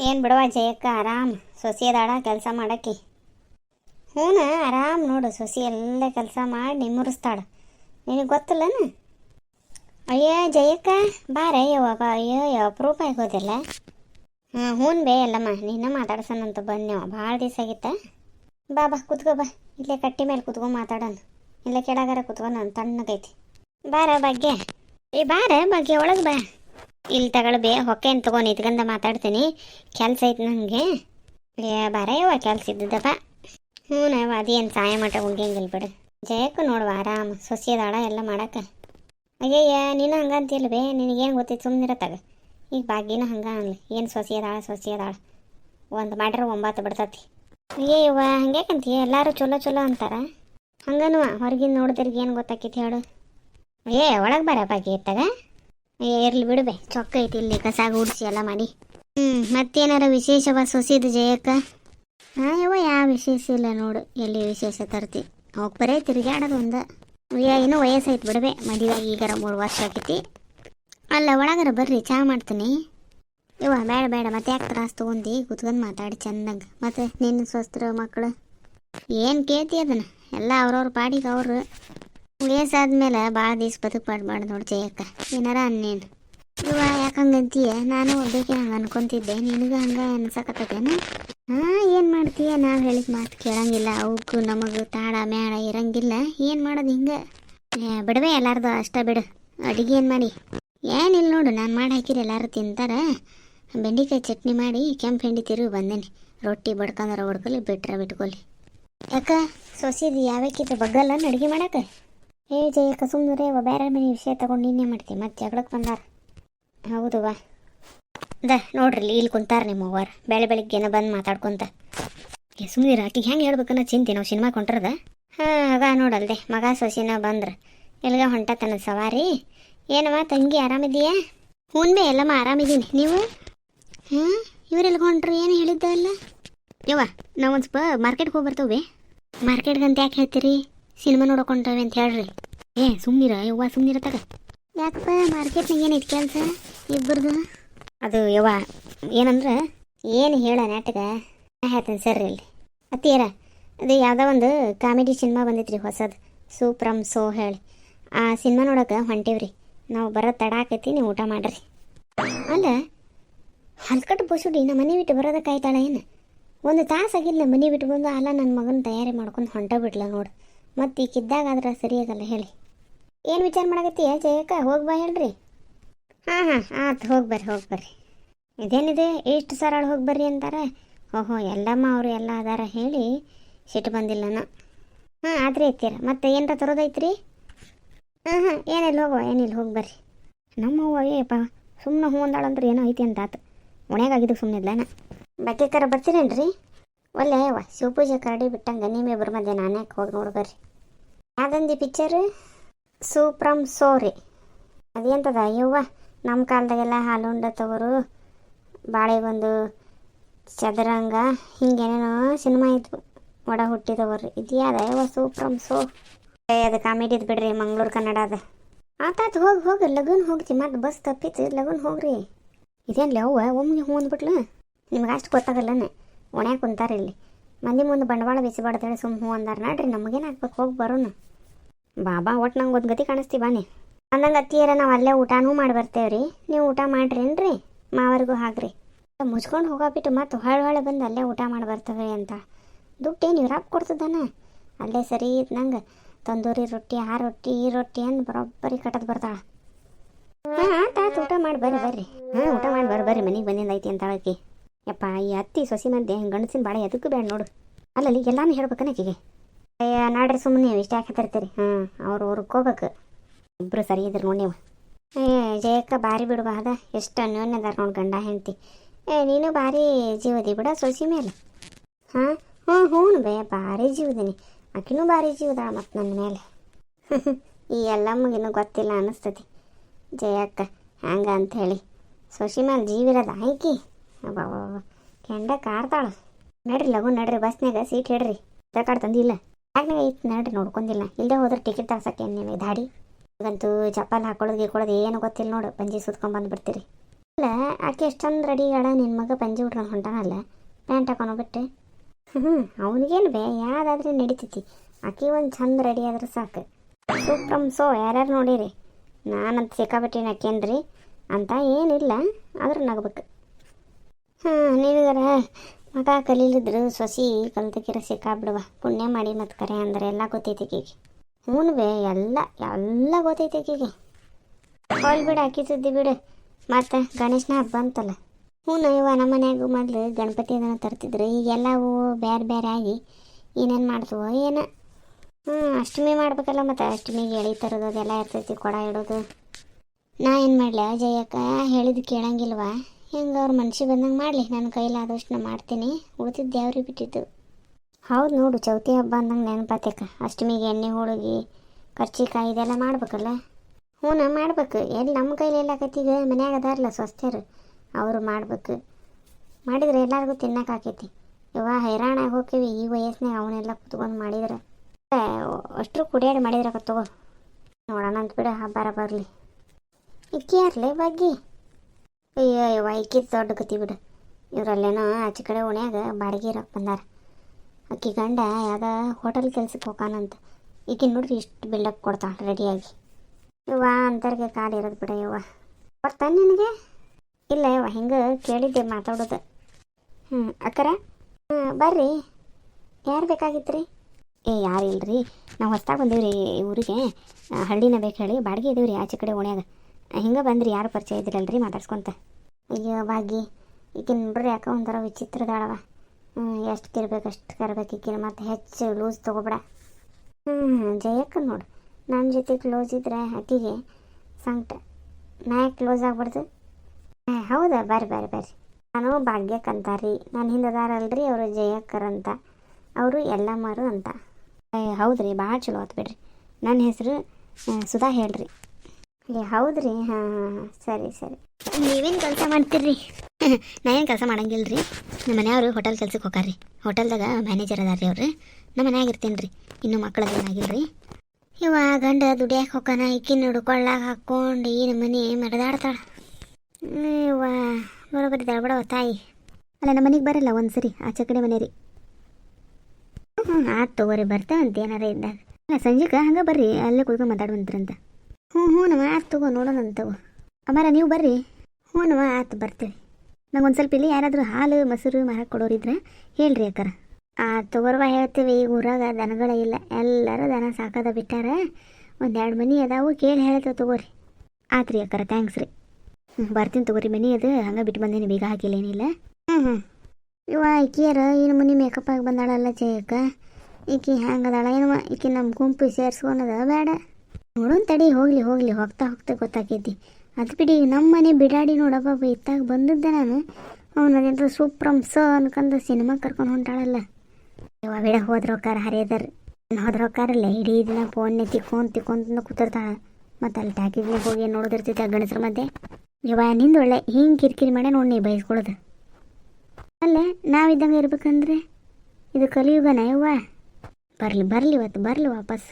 ಏನು ಬಿಡವ ಜಯಕ್ಕ, ಆರಾಮ್. ಸೊಸಿ ಅದಾಳ, ಕೆಲಸ ಮಾಡಕ್ಕೆ. ಹ್ಞೂ ಆರಾಮ್ ನೋಡು, ಸೊಸಿ ಎಲ್ಲ ಕೆಲಸ ಮಾಡಿ ನಿಮ್ಮರಿಸ್ತಾಳ. ನಿನಗೆ ಗೊತ್ತಿಲ್ಲನ? ಅಯ್ಯೋ, ಜಯಕ್ಕ, ಬಾರ ಯಾವಾಗ? ಅಯ್ಯೋ ಯಾವ ಅಪರೂಪ ಆಗೋದಿಲ್ಲ ಹಾಂ ಹ್ಞೂ ಬೇ ಎಲ್ಲಮ್ಮ, ನಿನ್ನ ಮಾತಾಡ್ಸನಂತ ಬಂದೆವು ಭಾಳ ದಿವಸ ಆಗಿತ್ತ. ಬಾ ಬಾ, ಕುತ್ಕೋ, ಬಾ. ಇಲ್ಲೇ ಕಟ್ಟಿ ಮೇಲೆ ಕುತ್ಕೊಂಡು ಮಾತಾಡೋಣ. ಇಲ್ಲೇ ಕೆಳಗಾರ ಕುತ್ಕೊಂಡು ತಣ್ಣಗೈತಿ. ಬಾರ, ಬಗ್ಗೆ. ಏ, ಬಾರ, ಬಗ್ಗೆ, ಒಳಗೆ ಬಾ. ಇಲ್ಲಿ ತಗೊಳ್ಬೇ ಹೊಕ್ಕೇನು ತಗೊಂಡು ಇದ್ಕಂದ ಮಾತಾಡ್ತೀನಿ. ಕೆಲಸ ಐತೆ ನನಗೆ ಏ ಬರೆಯವ ಕೆಲಸ ಇದ್ದದಪ್ಪ. ಹ್ಞೂ ನಾವು ಅದೇನು ಸಹಾಯ ಮಟ್ಟ ಹೋಗಿಂಗಿಲ್ಲ ಬಿಡು. ಜಯಕ್ಕೂ ನೋಡುವ ಆರಾಮ ಸೊಸೆದಾಳ ಎಲ್ಲ ಮಾಡಕ್ಕೆ ಅಯ್ಯಯ್ಯ, ನೀನು ಹಂಗಂತಿಲ್ಲ ಬೇ, ನಿನಗೇನು ಗೊತ್ತೈತೆ ಸುಮ್ಮನಿರತ್ತಾಗ ಈಗ ಭಾಗ್ಯನ ಹಂಗೆ ಅನ್ಲಿ ಏನು ಸೊಸೆದಾಳ ಸೊಸೆದಾಳ ಒಂದು ಮಾಡ್ರೆ ಒಂಬತ್ತು ಬಿಡ್ತತಿ. ಅಯ್ಯವ್ವ ಹಂಗ್ಯಾಕಂತೀಯ? ಎಲ್ಲರೂ ಚಲೋ ಚಲೋ ಅಂತಾರ. ಹಂಗನುವ ಹೊರಗಿನ ನೋಡಿದ್ರಿಗೆ ಏನು ಗೊತ್ತಾಕೈತಿ ಹೇಳು. ಏ ಒಳಗೆ ಬರ ಬಾಗಿ ಇತ್ತಾಗ ಇರ್ಲಿ ಬಿಡುವೆ ಚೊಕ್ಕ ಐತಿ ಇಲ್ಲಿ ಕಸ ಗುಡಿಸಿ ಎಲ್ಲ ಮಾಡಿ. ಹ್ಞೂ ಮತ್ತೇನಾರ ವಿಶೇಷವ ಸೊಸಿದು ಜಯಕ್ಕ? ಹಾಂ, ಯವ್ವ ಯಾವ ವಿಶೇಷ ಇಲ್ಲ ನೋಡು. ಎಲ್ಲಿ ವಿಶೇಷ ತರ್ತಿ? ಒಬ್ಬರೇ ಬರೇ ತಿರುಗಾಡೋದು ಒಂದ. ಏನೋ ವಯಸ್ಸಾಯ್ತು ಬಿಡುವೆ ಮದುವೆಯಾಗಿ ಈಗಾರ ಮೂರು ವರ್ಷ ಆಗೈತಿ. ಅಲ್ಲ, ಒಳಗಾರ ಬರ್ರಿ, ಚಾ ಮಾಡ್ತೀನಿ. ಇವ ಬೇಡ ಬೇಡ. ಮತ್ತೆ ಯಾಕೆ ತ್ರಾಸ ತೊಗೊಂಡು ಕುತ್ಕೊಂಡು ಮಾತಾಡಿ ಚಂದಂಗೆ. ಮತ್ತೆ ನಿನ್ನ ಸ್ವಸ್ತ್ರ ಮಕ್ಕಳು ಏನು ಕೇಳ್ತಿ ಅದನ್ನ? ಎಲ್ಲ ಅವ್ರವ್ರ ಪಾಡಿಗೆ ಅವರು. ವಯಸ್ಸಾದ್ಮೇಲೆ ಭಾಳ ದಿವ್ಸ ಬದುಕು ಮಾಡ್ಬಾರ್ದು ನೋಡಿ ಜಯಕ್ಕ. ಏನಾರ ಅನ್ನೇನು. ಇವ ಯಾಕಂಗಂತೀಯ? ನಾನು ಒಬ್ಬಕ್ಕೆ ಹಂಗೆ ಅನ್ಕೊಂತಿದ್ದೆ. ನಿನಗೆ ಹಂಗೆ ಅನ್ಸಕತ್ತೇನು ಹಾಂ, ಏನು ಮಾಡ್ತೀಯ? ನಾವು ಹೇಳಿದ ಮಾತು ಕೇಳಂಗಿಲ್ಲ. ಅವಕ್ಕು ನಮಗೂ ತಾಳ, ಮ್ಯಾಳ ಇರಂಗಿಲ್ಲ. ಏನು ಮಾಡೋದು ಹಿಂಗೆ? ಬಿಡವೆ ಎಲ್ಲಾರ್ದು ಅಷ್ಟ ಬಿಡು. ಅಡುಗೆ ಏನು ಮಾಡಿ? ಏನಿಲ್ಲ ನೋಡು, ನಾನು ಮಾಡಿ ಹಾಕಿರಿ ಎಲ್ಲರೂ ತಿಂತಾರೆ. ಬೆಂಡಿಕಾಯಿ ಚಟ್ನಿ ಮಾಡಿ, ಕೆಂಪು ಹಿಂಡಿ ತಿರು ಬಂದೇನಿ. ರೊಟ್ಟಿ ಬಡ್ಕೊಂಡ್ರ ಹೊಡ್ಕೊಲಿ ಬಿಟ್ರೆ ಬಿಟ್ಕೊಲಿ ಯಾಕ? ಸೊಸಿದು ಯಾವಕ್ಕಿತ್ತು ಬಗ್ಗಲ್ಲ ಅಡುಗೆ ಮಾಡಕ್ಕೆ ಏ ಜಯಕ್ಕ ಸುಮ್ಮನೆ ಬೇರೆ ಮನೆ ವಿಷಯ ತಗೊಂಡು ನಿನ್ನೆ ಮಾಡ್ತೀನಿ ಮತ್ತೆ ಜಗಳಕ್ಕೆ ಬಂದಾರ. ಹೌದು, ಬಾ. ದ, ನೋಡ್ರಿ, ಇಲ್ಲಿ ಕುಂತಾರ ನಿಮ್ಮ ಅವ್ವಾರ. ಬೆಳೆ ಬೆಳಿಗ್ಗೆನ ಬಂದು ಮಾತಾಡ್ಕೊಂತ. ಏ ಸುಮ್ಮನೆ ಆಕಿಗೆ ಹೆಂಗೆ ಹೇಳ್ಬೇಕನ್ನೋ ಚಿಂತೆ, ನಾವು ಸಿನಿಮಾ ಕೊಂಟ್ರದ ಹಾಂ ಅದ ನೋಡಲ್ದೆ, ಮಗ ಸೊಸಿನ ಬಂದ್ರ. ಎಲ್ಗ ಹೊಂಟತನ ಸವಾರಿ? ಏನವ ತಂಗಿ ಆರಾಮಿದೀಯಾ ಬೇ ಎಲ್ಲಮ್ಮ ಆರಾಮಿದ್ದೀನಿ ನೀವು? ಹಾಂ ಇವರೆಲ್ಲ ಹೊಂಟ್ರು, ಏನು ಹೇಳಿದ್ದ ಅಲ್ಲ? ಯವ್ವ ನಾವು ಒಂದು ಸ್ವಲ್ಪ ಮಾರ್ಕೆಟ್ಗೆ ಹೋಗಿ ಬರ್ತೇವೆ ಮಾರ್ಕೆಟ್ಗೆ ಅಂತ ಯಾಕೆ ಹೇಳ್ತೀರಿ? ಸಿನಿಮಾ ನೋಡಕೊಂಡವೆ ಅಂತ ಹೇಳ್ರಿ. ಏ ಸುಮ್ಮನಿರ ಯವ್ವ ಸುಮ್ಮನಿರ ತಗ. ಯಾಕಪ್ಪ ಮಾರ್ಕೆಟ್ನಾಗ ಏನೈತಿ ಕೆಲಸ? ಇಬ್ಬರದು ಅದು ಯವ್ವ ಏನಂದ್ರೆ? ಏನು ಹೇಳ ನಾಟಕ ಹೇಳ್ತೇನೆ ಸರ್ ಇಲ್ಲಿ. ಅತ್ತಿಯರ ಅದು ಯಾವುದೋ ಒಂದು ಕಾಮಿಡಿ ಸಿನಿಮಾ ಬಂದೈತ್ರಿ ಹೊಸದು. ಸೂಪ್ರಮ್ ಸೋ ಹೇಳಿ. ಆ ಸಿನಿಮಾ ನೋಡೋಕೆ ಹೊಂಟೇವ್ರಿ. ನಾವು ಬರೋ ತಡ ಆಕೈತಿ ನೀವು ಊಟ ಮಾಡ್ರಿ. ಅಲ್ಲ ಹಲ್ಕಟ್ಟು ಬಸುಡಿ ನಮ್ಮ ಮನೆ ಬಿಟ್ಟು ಬರೋದಕ್ಕಾಯ್ತಾಳ ಏನು? ಒಂದು ತಾಸು ಆಗಿಲ್ಲ ಮನೆ ಬಿಟ್ಟು ಬಂದು ಅಲ್ಲ ನನ್ನ ಮಗನ ತಯಾರಿ ಮಾಡ್ಕೊಂಡು ಹೊಂಟ ಬಿಡ್ಲ ನೋಡು. ಮತ್ತು ಈಗಿದ್ದಾಗ ಆದ್ರೆ ಸರಿಯಾಗಲ್ಲ ಹೇಳಿ. ಏನು ವಿಚಾರ ಮಾಡಕತ್ತೀಯ ಜಯಕ್ಕ, ಹೋಗಿ ಬಾ ಹೇಳ್ರಿ. ಹಾಂ ಹಾಂ, ಆತು, ಹೋಗಿ ಬರ್ರಿ ಹೋಗಿ ಬರ್ರಿ. ಇದೇನಿದೆ? ಇಷ್ಟು ಸರಳ ಹೋಗಿ ಬರ್ರಿ ಅಂತಾರೆ ಓಹೋ, ಎಲ್ಲಮ್ಮ ಅವರು ಎಲ್ಲ ಅದಾರ ಹೇಳಿ ಸಿಟ್ಟು ಬಂದಿಲ್ಲನ ಹಾಂ ಆದ್ರೆ ಐತೀರ ಮತ್ತೆ ಏನರ ತರೋದೈತ್ರಿ? ಹಾಂ ಹಾಂ, ಏನಿಲ್ಲ ಹೋಗುವ ಏನಿಲ್ಲ, ಹೋಗಿ ಬರ್ರಿ. ನಮ್ಮವ್ವ ಏಪ್ಪ ಸುಮ್ಮನೆ ಹೂ ಅಂದಾಳಂದ್ರೆ ಏನೋ ಐತಿ ಅಂತ ಆತು. ಆಗಿದ್ದು ಸುಮ್ಮನೆ ಇಲ್ಲನ ಬಟ್ಟೆ ಕರ ಬರ್ತೀರೇನ್ರಿ? ಒಳ್ಳೆ ಯವ್ವ ಶಿವಪೂಜೆ ಕರಡಿ ಬಿಟ್ಟಂಗೆ ನೀವೇ ಬರ್ಮದೆ ಮಧ್ಯೆ ನಾನೇ, ಹೋಗಿ ನೋಡಿ ಬರ್ರಿ. ಯಾವ್ದಂದಿ ಪಿಕ್ಚರ್ ಸೂಪ್ರಮ್ ಸೋರಿ. ಅದೇಂತದ? ಯವ್ವ ನಮ್ಮ ಕಾಲದಾಗೆಲ್ಲ ಹಾಲುಂಡ ತಗೋರು ಬಾಳೆಗೊಂದು ಚದುರಂಗ, ಹಿಂಗೇನೇನೋ ಸಿನಿಮಾ ಇದ್ವು ಒಡ ಹುಟ್ಟಿದವರು ಇದೆಯಾದ ಯವ್ವ ಸೂಪ್ರಮ್ ಸೋ? ಅದು ಕಾಮಿಡಿದ್ ಬಿಡ್ರಿ, ಮಂಗ್ಳೂರು ಕನ್ನಡ ಅದ. ಆತಾತು ಹೋಗಿ ಹೋಗಿ, ಲಗುನ್ ಹೋಗ್ತಿ ಮತ್ತೆ ಬಸ್ ತಪ್ಪಿತ್ತು ಲಗುನ್ ಹೋಗ್ರಿ. ಇದೇನು ಅವ್ವ ಒಮ್ಮೆ ಹ್ಞೂ ಅಂದ್ಬಿಟ್ಲು? ನಿಮ್ಗೆ ಅಷ್ಟು ಗೊತ್ತಾಗಲ್ಲನೆ? ಒಣ್ಯಾಕೆ ಕುಂತಾರ ಇಲ್ಲಿ. ಮಂದಿ ಮುಂದೆ ಬಂಡವಾಳ ಬೇಸಿಬಾರ್ದೇಳಿ ಸುಮ್ಮ ಹ್ಞೂ ಅಂದಾರ. ನಡ್ರಿ, ನಮಗೇನು ಹಾಕ್ಬೇಕು ಹೋಗಿ ಬರೋಣ. ಬಾಬಾ ಒಟ್ಟು ನಂಗೆ ಒಂದು ಗತಿ ಕಾಣಿಸ್ತೀವಿ ಬಾನಿ ಅಂದಂಗೆ ಅತ್ತಿಯರ ನಾವು ಅಲ್ಲೇ ಊಟನೂ ಮಾಡಿ ಬರ್ತೇವ್ರಿ. ನೀವು ಊಟ ಮಾಡ್ರೇನ್ರಿ? ಮಾವರಿಗೂ ಹಾಕ್ರಿ ಮುಚ್ಕೊಂಡು ಹೋಗಾಬಿಟ್ಟು ಮತ್ತು ಹೊಳೆ ಹೊಳೆ ಬಂದು ಅಲ್ಲೇ ಊಟ ಮಾಡಿ ಬರ್ತವೆ ಅಂತ. ದುಡ್ಡು ಏನು ಇವ್ರಾಪ್ ಕೊಡ್ತದಾನ? ಅಲ್ಲೇ ಸರಿ ನಂಗೆ ತಂದೂರಿ ರೊಟ್ಟಿ, ಆ ರೊಟ್ಟಿ, ಈ ರೊಟ್ಟಿ ಅಂದು ಬರೋಬ್ಬರಿ ಕಟ್ಟದ್ ಬರ್ತಾಳ. ಹಾಂ, ಆತ ಊಟ ಮಾಡಿ, ಬರ್ರಿ ಬರ್ರಿ. ಹಾಂ, ಊಟ ಮಾಡಿ, ಬರ್ರಿ ಬರ್ರಿ, ಮನೆಗೆ ಬಂದಿಂದ ಐತಿ ಅಂತ ಆಕಿ. ಯಪ್ಪ, ಈ ಅತ್ತಿ ಸೊಸಿ ಮಧ್ಯೆ ಗಂಡಸಿನ ಬಾಳೆ ಎದಕ್ಕೂ ಬೇಡ ನೋಡು. ಅಲ್ಲಲ್ಲಿ ಎಲ್ಲಾನು ಹೇಳ್ಬೇಕನ ಆಕಿಗೆ. ಅಯ್ಯ, ನಾಡ್ರಿ ಸುಮ್ಮನೆ ನೀವು ಇಷ್ಟ ಯಾಕೆ ತರ್ತೀರಿ ಹಾಂ ಅವ್ರು ಹೋಗ್ಬೇಕು. ಇಬ್ಬರು ಸರಿ ಇದ್ರು ನೋಡಿ ನೀವು. ಏ, ಜಯಕ್ಕ ಭಾರಿ ಬಿಡುವ ಅದ. ಎಷ್ಟು ಅನ್ಯೋನ್ಯದಾರ ನೋಡಿ ಗಂಡ ಹೆಂಡತಿ. ಏ, ನೀನು ಭಾರಿ ಜೀವದಿ ಬಿಡ ಸೊಸಿ ಮೇಲೆ. ಹಾಂ? ಹ್ಞೂ ಹ್ಞೂ ಬೇ, ಭಾರಿ ಜೀವದಿನಿ. ಆಕಿನೂ ಭಾರಿ ಜೀವದ ಮತ್ತು ನನ್ನ ಮೇಲೆ. ಈ ಎಲ್ಲಮ್ಮಗಿನ್ನೂ ಗೊತ್ತಿಲ್ಲ ಅನ್ನಿಸ್ತತಿ ಜಯಕ್ಕ, ಹ್ಯಾಂಗ ಅಂತ ಹೇಳಿ. ಸೊಸಿ ಮೇಲೆ ಜೀವಿರದ ಆಯ್ಕಿ. ಅಬ್ಬಾ ಕೆಂಡ ಕಾರ್ತಾಳ ನಡ್ರಿ ಲಗು, ನಡ್ರಿ ಬಸ್ನಾಗ ಸೀಟ್ ಹಿಡ್ರಿ. ತಂದಿಲ್ಲ ಬ್ಯಾಗ್ನಾಗ ಐತಿ ನಡ್ರಿ ನೋಡ್ಕೊಂಡಿಲ್ಲ ಇಲ್ಲದೆ ಹೋದ್ರೆ ಟಿಕೆಟ್ ತರ್ಸಕ್ಕೆ ನೀವು ದಾಡಿ? ಈಗಂತೂ ಚಪ್ಪಲ್ ಹಾಕೊಳ್ಳೋದು ಗೀಕೊಳ್ಳೋದು ಏನು ಗೊತ್ತಿಲ್ಲ ನೋಡು, ಪಂಜಿ ಸುತ್ಕೊಂಡು ಬಂದುಬಿಡ್ತೀರಿ ಇಲ್ಲ, ಆಕೆ ಎಷ್ಟೊಂದು ರೆಡಿ ಹೇಳ ನಿನ್ನ ಮಗ ಪಂಜಿ ಉಟ್ಕೊಂಡು ಹೊಂಟಾನಲ್ಲ ಪ್ಯಾಂಟ್ ಹಾಕೊಂಡು ಬಿಟ್ಟು ಹ್ಞೂ ಅವನಿಗೇನು ಬೇ, ಯಾವುದಾದ್ರೂ ನಡೀತೈತಿ. ಆಕೆ ಒಂದು ಚಂದ ರೆಡಿ ಆದ್ರೆ ಸಾಕು. ಸೂಪ್ರಮ್, ಸೋ, ಯಾರ್ಯಾರು ನೋಡಿರಿ? ನಾನಂತ ಸಿಕ್ಕಾಪಟ್ಟಿ ಆಕೆನ್ರಿ ಅಂತ ಏನಿಲ್ಲ, ಆದ್ರೆ ನಗಬೇಕು. ಹಾಂ ನಿನಗರ ಮಗ ಕಲೀಲಿದ್ರು ಸೊಸಿ ಕಲ್ತಕ್ಕಿರ ಸಿಕ್ಕಾಬಿಡುವ. ಪುಣ್ಯ ಮಾಡಿ ಮತ್ತು ಕರೆ ಅಂದ್ರೆ ಎಲ್ಲ ಗೊತ್ತೈತೆ ಆಕಿಗೆ ಹ್ಞೂ ಬೇ ಎಲ್ಲ ಎಲ್ಲ ಗೊತ್ತೈತೆ ಆಕಿಗೆ ಹೋಲ್ ಬಿಡು ಅಕ್ಕಿ ಸುದ್ದಿ ಬಿಡು. ಮತ್ತು ಗಣೇಶನ ಹಬ್ಬ ಅಂತಲ್ಲ. ಹ್ಞೂ ಇವ ನಮ್ಮ ಮನ್ಯಾಗ ಮೊದಲು ಗಣಪತಿ ಅದನ್ನು ತರ್ತಿದ್ರು. ಈಗೆಲ್ಲ ಹೂವು ಬೇರೆ ಬೇರೆ ಆಗಿ ಏನೇನು ಮಾಡ್ತವೋ ಏನು. ಹ್ಞೂ ಅಷ್ಟಮಿ ಮಾಡ್ಬೇಕಲ್ಲ ಮತ್ತು. ಅಷ್ಟಮಿಗೆ ಎಳಿ ತರೋದು, ಅದೆಲ್ಲ ಇರ್ತೈತಿ ಕೊಡ ಇಡೋದು. ನಾ ಏನು ಮಾಡಲಿ? ಜಯಕ್ಕ ಹೇಳಿದ್ದು ಕೇಳಂಗಿಲ್ವಾ? ಹೆಂಗೆ ಅವ್ರ ಮನ್ಸಿಗೆ ಬಂದಂಗೆ ಮಾಡಲಿ? ನನ್ನ ಕೈಲಾದಷ್ಟು ನಾ ಮಾಡ್ತೀನಿ. ಉಳಿದಿದ್ದು ದೇವ್ರಿಗೆ ಬಿಟ್ಟಿದ್ದು. ಹೌದು ನೋಡು ಚೌತಿ ಹಬ್ಬ ಅಂದಂಗೆ ನೆನಪಾತೇಕ ಅಷ್ಟಮಿಗೆ ಎಣ್ಣೆ ಹೋಳಿಗೆ ಕರ್ಚಿಕಾಯಿ ಇದೆಲ್ಲ ಮಾಡ್ಬೇಕಲ್ಲ? ಹ್ಞೂ ನಾ ಮಾಡ್ಬೇಕು. ಎಲ್ಲಿ ನಮ್ಮ ಕೈಲಿ ಎಲ್ಲ ಕತ್ತಿಗೆ ಮನ್ಯಾಗ ಅದಾರಲ್ಲ ಸ್ವಸ್ಥರು ಅವರು ಮಾಡ್ಬೇಕು. ಮಾಡಿದ್ರೆ ಎಲ್ಲರಿಗೂ ತಿನ್ನಕ್ಕೆ ಆಕೈತಿ. ಇವ ಹೈರಾಣಾಗಿ ಹೋಗ್ತೀವಿ ಈ ವಯಸ್ಸಿನಾಗ ಅವನ್ನೆಲ್ಲ ಕುತ್ಕೊಂಡು ಮಾಡಿದ್ರೆ. ಅಷ್ಟರು ಕುಡಿಯಾಡಿ ಮಾಡಿದ್ರೆ ತಗೋ. ನೋಡೋಣ ಅಂತ ಬಿಡು ಹಬ್ಬಾರ ಬರಲಿ. ಇಕ್ಕಿ ಯಾರಲೇ ಬಗ್ಗೆ? ಅಯ್ಯೋ ಇಕ್ಕಿದ್ ದೊಡ್ಡ ಕತಿ ಬಿಡು. ಇವರಲ್ಲೇನೋ ಆಚೆ ಕಡೆ ಓಣ್ಯಾಗ ಬಾಡಿಗೆ ಇರೋಕೆ ಬಂದಾರ. ಅಕ್ಕಿ ಗಂಡ ಯಾವ್ದ ಹೋಟೆಲ್ ಕೆಲ್ಸಕ್ಕೆ ಹೋಗಾನಂತ. ಈಕಿ ನೋಡ್ರಿ ಇಷ್ಟು ಬಿಲ್ಡಪ್ ಕೊಡ್ತಾಳೆ ರೆಡಿಯಾಗಿ. ಇವ್ವ ಅಂತರ್ಗೆ ಕಾಲು ಇರೋದು ಬಿಡ ಯವ್ವ. ಕೊಡ್ತಾನೆ ನಿನಗೆ? ಇಲ್ಲ ಯವ್ವ, ಹಿಂಗೆ ಕೇಳಿದ್ದೆ ಮಾತಾಡೋದು. ಹ್ಞೂ ಅಕ್ಕರ? ಬರ್ರಿ. ಯಾರು ಬೇಕಾಗಿತ್ತು ರೀ ಏ, ಯಾರು ಇಲ್ರಿ? ನಾವು ಹೊಸ್ದಾಗ ಬಂದೀವಿ ರೀ ಊರಿಗೆ. ಹಳ್ಳಿನ ಬೇಕು ಹೇಳಿ, ಬಾಡಿಗೆ ಇದೀವಿ ರೀ ಆಚೆ ಕಡೆ ಓಣ್ಯಾಗ. ಹಿಂಗೆ ಬಂದ್ರಿ? ಯಾರು ಪರಿಚಯ ಇದ್ರಲ್ರಿ? ಮಾತಾಡ್ಸ್ಕೊಂತ. ಅಯ್ಯೋ, ಭಾಗ್ಯ. ಈಕಿನ ನೋಡ್ರಿ ಯಾಕೆ ಒಂಥರ ವಿಚಿತ್ರದಾಳವ. ಎಷ್ಟು ಕಿರ್ಬೇಕು, ಅಷ್ಟು ಕರ್ಬೇಕು ಈಕಿನ. ಮತ್ತು ಹೆಚ್ಚು ಲೂಸ್ ತೊಗೊಬೇಡ. ಹ್ಞೂ ಜಯಕ್ಕ ನೋಡು. ನನ್ನ ಜೊತೆ ಕ್ಲೋಸ್ ಇದ್ರೆ ಆಕಿಗೆ ಸಂಕಟ. ನಾ ಯಾಕೆ ಕ್ಲೋಸ್ ಆಗ್ಬಾರ್ದು ಹಾಂ, ಹೌದಾ? ಬರ್ರಿ ಬರ್ರಿ ಬರ್ರಿ. ನಾನು ಭಾಗ್ಯಕ್ಕಂತಾರ್ರಿ. ನನ್ನ ಹಿಂದದಾರಲ್ರಿ ಅವರು ಜಯಕ್ಕರ್ ಅಂತ ಅವರು ಎಲ್ಲಮ್ಮರು ಅಂತ. ಹೌದ್ರಿ, ಭಾಳ ಚಲೋ ಆತು ಬಿಡ್ರಿ. ನನ್ನ ಹೆಸರು ಸುಧಾ ಹೇಳ್ರಿ. ಏ, ಹೌದ್ರಿ. ಹಾ, ಹಾಂ ಸರಿ ಸರಿ. ನೀವೇನು ಕೆಲಸ ಮಾಡ್ತೀರಿ ನಾ ಏನು ಕೆಲಸ ಮಾಡಂಗಿಲ್ಲ ರೀ ನಮ್ಮ ಮನೆಯವರು ಹೋಟೆಲ್ ಕೆಲ್ಸಕ್ಕೆ ಹೋಗಾರ್ರಿ. ಹೋಟೆಲ್ದಾಗ ಮ್ಯಾನೇಜರ್ ಅದಾರ ರೀ ಅವ್ರು. ನಮ್ಮ ಮನ್ಯಾಗ ಇರ್ತೀನಿ ರೀ ಇನ್ನೂ ಮಕ್ಕಳದೇನಾಗಿಲ್ಲ ರೀ ಇವ ಗಂಡ ದುಡಿಯಕ್ಕೆ ಹೋಗಾನ, ಈಕಿನ ಹಿಡ್ಕೊಳ್ಳಾಗ ಹಾಕ್ಕೊಂಡು ಈ ನಮ್ಮನೆ ಮರದಾಡ್ತಾಳ ಇವ ಬರೋಬರಿ ದಳಬಡ ತಾಯಿ. ಅಲ್ಲ ನಮ್ಮ ಮನೆಗೆ ಬರಲ್ಲ ಒಂದು ಸರಿ ಆಚೆ ಕಡೆ ಮನೆ ರೀ ಹ್ಞೂ ಆಯ್ತು ತಗೋರಿ, ಬರ್ತೇವಂತ ಏನಾರ ಇದ್ದಾಗ. ಅಲ್ಲ ಸಂಜೆಗೆ ಹಂಗೆ ಬರ್ರಿ, ಅಲ್ಲೇ ಕುತ್ಕೊಂಡು ಮಾತಾಡುವಂತ್ರಂತ. ಹ್ಞೂ ನಮ್ಮ ಆಯ್ತು ತಗೋ, ನೋಡೋಣ ತಗೋ. ಅಮ್ಮಾರ ನೀವು ಬರ್ರಿ. ಹ್ಞೂ ನಮ್ಮ ಆಯ್ತು ಬರ್ತೀವಿ. ನಂಗೆ ಒಂದು ಸ್ವಲ್ಪ ಇಲ್ಲಿ ಯಾರಾದರೂ ಹಾಲು, ಮೊಸರು ಮಾರಕ್ಕೆ ಕೊಡೋರಿದ್ರೆ ಹೇಳ್ರಿ ಅಕ್ಕಾರ. ಆ, ತಗೋರ್ವ ಹೇಳ್ತೀವಿ ಈಗ ಊರಾಗ ದನಗಳ ಇಲ್ಲ. ಎಲ್ಲರೂ ದನ ಸಾಕದ ಬಿಟ್ಟಾರ, ಒಂದು ಎರಡು ಮನಿ ಅದಾವು ಕೇಳಿ ಹೇಳ್ತೇವೆ ತಗೋರಿ. ಆತ್ರಿ ಅಕ್ಕಾರ ಥ್ಯಾಂಕ್ಸ್ ರೀ. ಹ್ಞೂ ಬರ್ತೀನಿ ತಗೋರಿ, ಮನಿ ಅದು ಹಂಗೆ ಬಿಟ್ಟು ಬಂದೀನಿ, ಬೀಗ ಹಾಕಿಲ್ಲ ಏನಿಲ್ಲ. ಹ್ಞೂ ಹ್ಞೂ ಇವ ಈಕಿಯರ ಏನು ಮನಿ ಮೇಕಪ್ ಆಗಿ ಬಂದಾಳಲ್ಲ ಜಯಕ್ಕ. ಈಕಿ ಹ್ಯಾಂಗದಾಳ ಏನವ ಈಕಿ ನಮ್ಮ ಗುಂಪು ಸೇರಿಸ್ಕೊಳೋದ ಬೇಡ. ನೋಡೋನ್ ತಡಿ, ಹೋಗ್ಲಿ ಹೋಗ್ಲಿ, ಹೋಗ್ತಾ ಹೋಗ್ತಾ ಗೊತ್ತಾಕೈತಿ ಅದು ಬಿಡಿ ನಮ್ಮ ಮನೆ ಬಿಡಾಡಿ ನೋಡಪ್ಪ ಇತ್ತಾಗ ಬಂದಿದ್ದೆ ನಾನು. ಅವನು ಅದೇಂತ ಸೂಪ್ರಮ್ ಸ ಅನ್ಕಂದು ಸಿನಿಮಾ ಕರ್ಕೊಂಡು ಹೊಂಟಾಳಲ್ಲ. ಇವ ಬಿಡ ಹೋದ್ರೊಕ್ಕಾರ ಹರಿಯದರ್. ಹೋದ್ರೊಕ್ಕಾರಲ್ಲ ಇಡೀ ದಿನ ಫೋನ್ನೇ ತಿಕ್ಕೊಂಡ್ ತಿಕ್ಕೊಂತ ಕೂತಿರ್ತಾಳೆ. ಮತ್ತು ಅಲ್ಲಿ ಟ್ಯಾಕಿಗೆ ಹೋಗಿ ನೋಡೋದಿರ್ತೈತೆ ಆ ಗಣಸ್ರ ಮಧ್ಯೆ? ಇವ ನಿಂದು ಒಳ್ಳೆ ಹಿಂಗೆ ಕಿರಿಕಿರಿ ಮಾಡೇ ನೋಡಿ ನೀ ಬಯಸ್ಕೊಳ್ಳೋದು ಅಲ್ಲ ನಾವಿದ್ದಂಗೆ ಇರ್ಬೇಕಂದ್ರೆ? ಇದು ಕಲಿಯುಗನ ಯವ್ವ? ಬರಲಿ ಬರಲಿ ಇವತ್ತು ಬರಲಿ ವಾಪಸ್.